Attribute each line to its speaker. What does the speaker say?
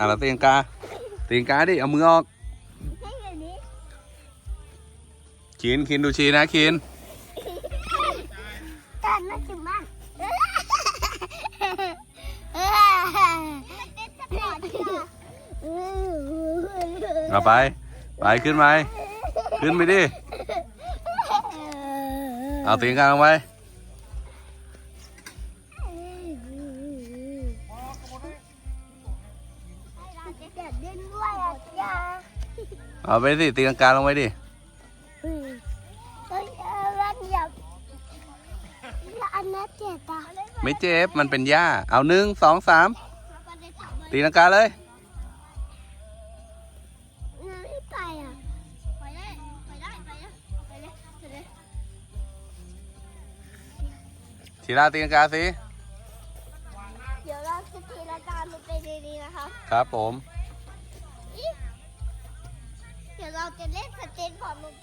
Speaker 1: อะเราตีงกาตีงกาดิ เอามือออก
Speaker 2: ให้อย่างนี้
Speaker 1: คินคินดูชีนะคิน
Speaker 2: ตอนมาถึงบ้านเอา
Speaker 1: ไป ไปขึ้นไป ขึ้นไปดิ เอาตีงกาลงไป
Speaker 2: อยากเล่นด้วยอะจ้า
Speaker 1: เอาไปสิตีลังกาลงไปดิ
Speaker 2: เฮ้ยเฮ้ยเออแล้วอยากแล้วอันนั้นเจ็บอะ
Speaker 1: ไม่เจ็บมันเป็นหญ้า เอาหนึ่งสองสามตีลังกาเลย
Speaker 2: ไม่ไปอะไปได้ไปได้ไปได้ไปเลยไปเลย
Speaker 1: ทีลาตีลังกาสิ
Speaker 2: เดี๋ยวเราจะทีละการมันเป็นดีๆนะคะ
Speaker 1: ครับผม
Speaker 2: เดี๋ยวเราจะเล่นสเก็ตบอร์ดลง